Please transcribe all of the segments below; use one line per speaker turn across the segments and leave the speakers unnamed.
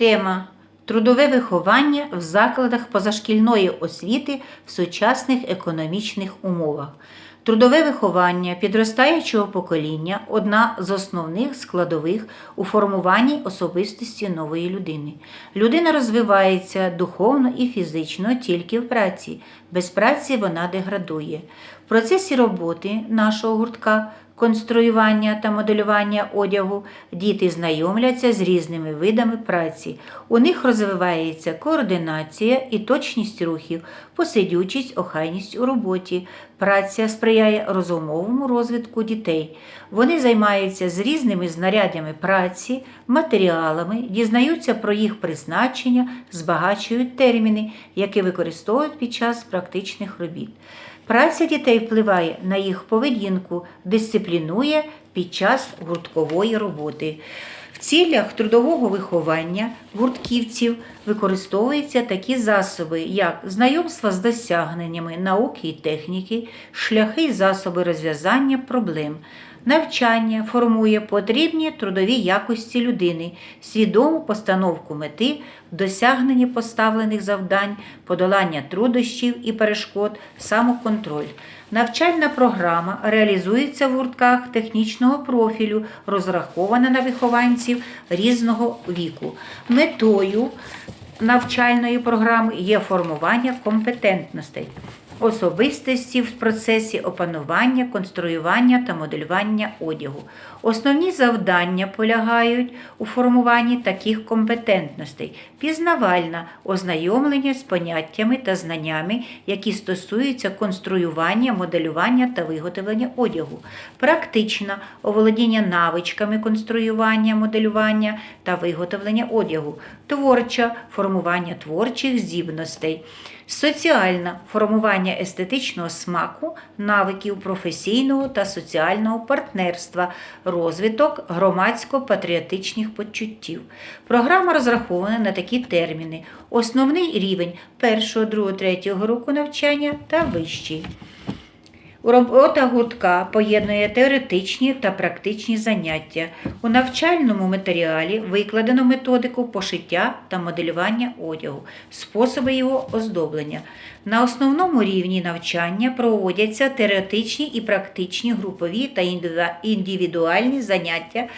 Тема Трудове виховання в закладах позашкільної освіти в сучасних економічних умовах. Трудове виховання підростаючого покоління одна з основних складових у формуванні особистості нової людини. Людина розвивається духовно і фізично тільки в праці. Без праці вона деградує. В процесі роботи нашого гуртка конструювання та моделювання одягу діти знайомляться з різними видами праці. У них розвивається координація і точність рухів, посидючість, охайність у роботі. Праця сприяє розумовому розвитку дітей. Вони займаються з різними знарядями праці, матеріалами, дізнаються про їх призначення, збагачують терміни, які використовують під час практичних робіт. Праця дітей впливає на їх поведінку, дисциплінує під час гурткової роботи. В цілях трудового виховання гуртківців використовуються такі засоби, як знайомство з досягненнями науки і техніки, шляхи і засоби розв'язання проблем. Навчання формує потрібні трудові якості людини, свідому постановку мети, досягнення поставлених завдань, подолання труднощів і перешкод, самоконтроль. Навчальна програма реалізується в гуртках технічного профілю, розрахована на вихованців різного віку. Метою навчальної програми є формування компетентностей особистості в процесі опанування, конструювання та моделювання одягу. Основні завдання полягають у формуванні таких компетентностей: пізнавальна ознайомлення з поняттями та знаннями, які стосуються конструювання, моделювання та виготовлення одягу, практична оволодіння навичками конструювання, моделювання та виготовлення одягу, творча формування творчих здібностей. Соціальна формування естетичного смаку, навиків професійного та соціального партнерства, розвиток громадсько-патріотичних почуттів. Програма розрахована на такі терміни: основний рівень 1, 2, 3 року навчання та вищий. Робота гуртка поєднує теоретичні та практичні заняття. У навчальному матеріалі викладено методику пошиття та моделювання одягу, способи його оздоблення. На основному рівні навчання проводяться теоретичні і практичні групові та індивідуальні заняття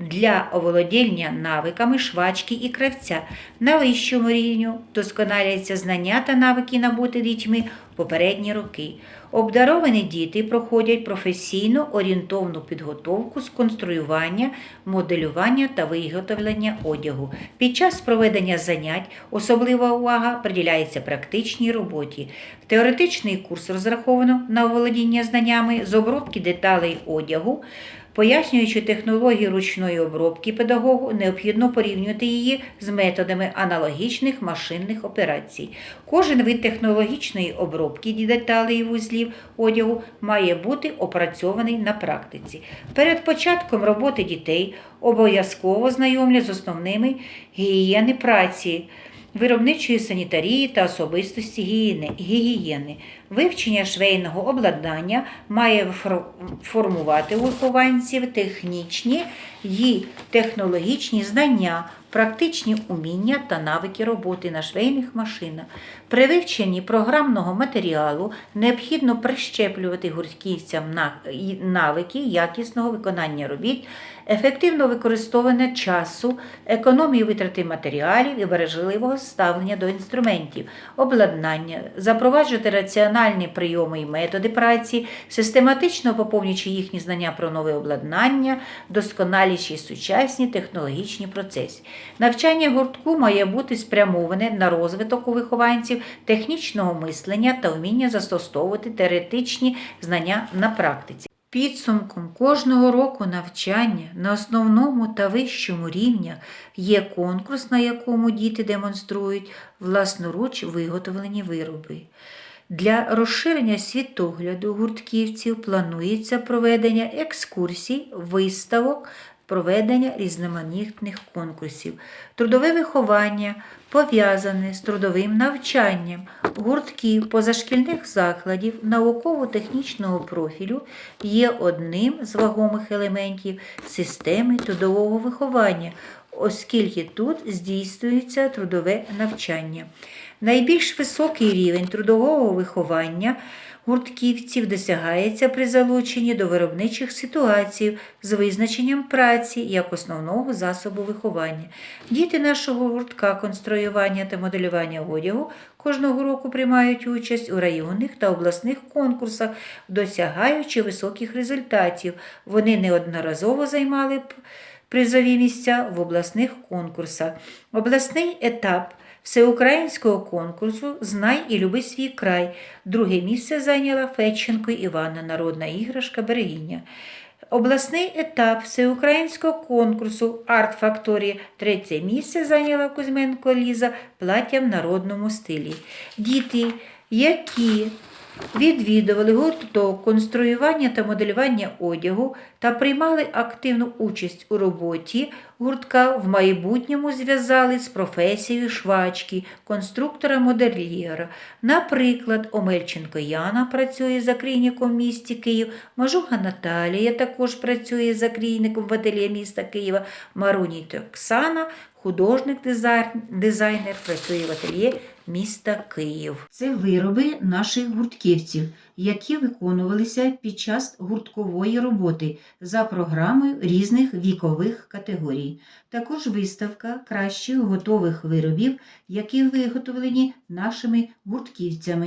для оволодіння навиками швачки і кравця. На вищому рівні досконаляються знання та навики набути дітьми в попередні роки. Обдаровані діти проходять професійно орієнтовну підготовку з конструювання, моделювання та виготовлення одягу. Під час проведення занять особлива увага приділяється практичній роботі. Теоретичний курс розраховано на оволодіння знаннями з обробки деталей одягу. Пояснюючи технологію ручної обробки педагогу, необхідно порівнювати її з методами аналогічних машинних операцій. Кожен вид технологічної обробки деталей вузлів одягу має бути опрацьований на практиці. Перед початком роботи дітей обов'язково знайомлять з основними гігієни праці. Виробничої санітарії та особистості гігієни- гігієни. Вивчення швейного обладнання має формувати у вихованців технічні і технологічні знання, практичні уміння та навики роботи на швейних машинах. При вивченні програмного матеріалу необхідно прищеплювати гуртківцям навики якісного виконання робіт, ефективно використовування часу, економії витрати матеріалів і бережливого ставлення до інструментів, обладнання, запроваджувати раціональні прийоми і методи праці, систематично поповнюючи їхні знання про нове обладнання, досконаліші сучасні технологічні процеси. Навчання гуртку має бути спрямоване на розвиток у вихованців технічного мислення та вміння застосовувати теоретичні знання на практиці. Підсумком кожного року навчання на основному та вищому рівнях є конкурс, на якому діти демонструють власноруч виготовлені вироби. Для розширення світогляду гуртківців планується проведення екскурсій, виставок, проведення різноманітних конкурсів. Трудове виховання пов'язане з трудовим навчанням гуртків позашкільних закладів науково-технічного профілю є одним з вагомих елементів системи трудового виховання. оскільки тут здійснюється трудове навчання. Найбільш високий рівень трудового виховання гуртківців досягається при залученні до виробничих ситуацій з визначенням праці як основного засобу виховання. Діти нашого гуртка конструювання та моделювання одягу кожного року приймають участь у районних та обласних конкурсах, досягаючи високих результатів. Вони неодноразово займали призові місця в обласних конкурсах. Обласний етап всеукраїнського конкурсу Знай і люби свій край. Друге місце зайняла Федченко Івана, народна іграшка Берегиня. Обласний етап всеукраїнського конкурсу Арт Факторія третє місце зайняла Кузьменко Ліза плаття в народному стилі. Діти, які відвідували гурток конструювання та моделювання одягу та приймали активну участь у роботі гуртка в майбутньому зв'язали з професією швачки, конструктора-модельєра. Наприклад, Омельченко Яна працює закрійником в місті Київ, Мажуга Наталія також працює закрійником в ательє міста Києва, Маруніт Оксана, художник-дизайнер, працює в ательє міста Київ. Це вироби наших гуртківців, які виконувалися під час гурткової роботи за програмою різних вікових категорій. Також виставка кращих готових виробів, які виготовлені нашими гуртківцями.